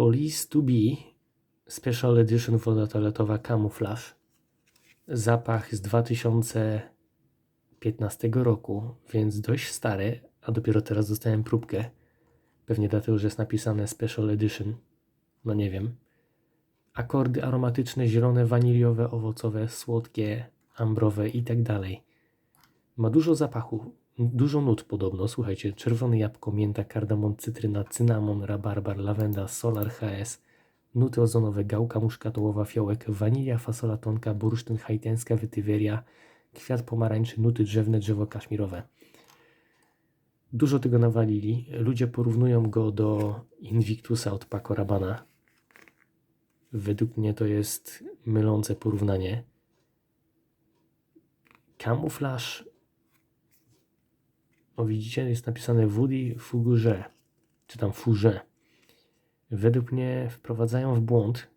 Police to be Special Edition woda toaletowa Camouflage. Zapach z 2015 roku, więc dość stary, a dopiero teraz dostałem próbkę. Pewnie dlatego, że jest napisane Special Edition. No nie wiem. Akordy aromatyczne, zielone, waniliowe, owocowe, słodkie, ambrowe i tak dalej. Ma dużo zapachu, dużo nut podobno. Słuchajcie, czerwone jabłko, mięta, kardamon, cytryna, cynamon, rabarbar, lawenda, solar HS, nuty ozonowe, gałka muszkatołowa, fiołek, wanilia, fasola tonka, bursztyn, haitiańska wetyweria, kwiat pomarańczy, nuty drzewne, drzewo kaszmirowe. Dużo tego nawalili. Ludzie porównują go do Invictusa od Paco Rabanne. Według mnie to jest mylące porównanie. Kamuflaż. O widzicie, jest napisane Woody Fougere, czy tam Fougere. Według mnie wprowadzają w błąd,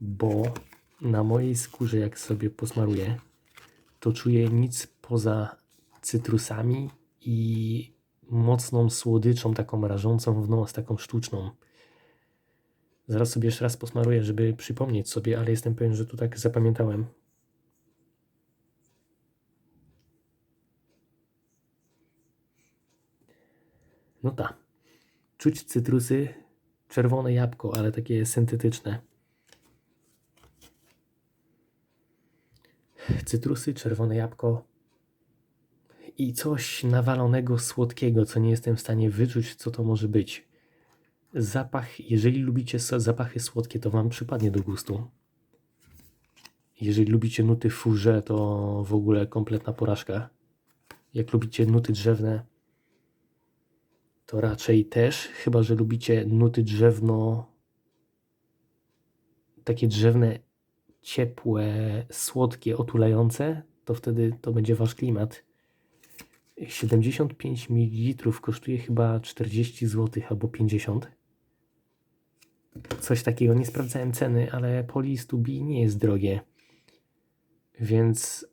bo na mojej skórze, jak sobie posmaruję, to czuję nic poza cytrusami i mocną słodyczą, taką rażącą w nos, taką sztuczną. Zaraz sobie jeszcze raz posmaruję, żeby przypomnieć sobie, ale jestem pewien, że tu tak zapamiętałem. No tak. Czuć cytrusy, czerwone jabłko, ale takie syntetyczne. Cytrusy, czerwone jabłko i coś nawalonego, słodkiego, co nie jestem w stanie wyczuć, co to może być. Zapach, jeżeli lubicie zapachy słodkie, to Wam przypadnie do gustu. Jeżeli lubicie nuty furze, to w ogóle kompletna porażka. Jak lubicie nuty drzewne, to raczej też, chyba że lubicie nuty drzewno, takie drzewne, ciepłe, słodkie, otulające, to wtedy to będzie Wasz klimat. 75 ml kosztuje chyba 40 zł albo 50 coś takiego. Nie sprawdzałem ceny, ale Police to nie jest drogie. Więc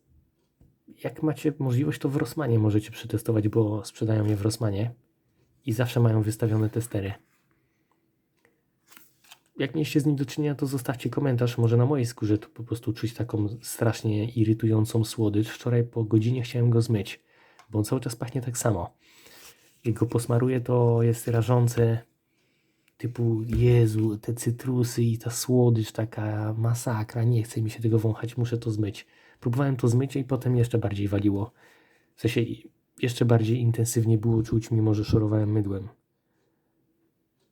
jak macie możliwość, to w Rossmanie możecie przetestować, bo sprzedają je w Rossmanie i zawsze mają wystawione testery. Jak mieliście z nim do czynienia, to zostawcie komentarz. Może na mojej skórze to po prostu czuć taką strasznie irytującą słodycz. Wczoraj po godzinie chciałem go zmyć, bo on cały czas pachnie tak samo. Jak go posmaruję, to jest rażące typu Jezu, te cytrusy i ta słodycz, taka masakra, nie chce mi się tego wąchać, muszę to zmyć. Próbowałem to zmyć i potem jeszcze bardziej waliło. W sensie jeszcze bardziej intensywnie było czuć, mimo że szorowałem mydłem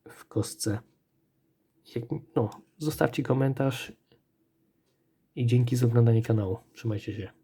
w kostce. Jak, no, zostawcie komentarz i dzięki za oglądanie kanału. Trzymajcie się.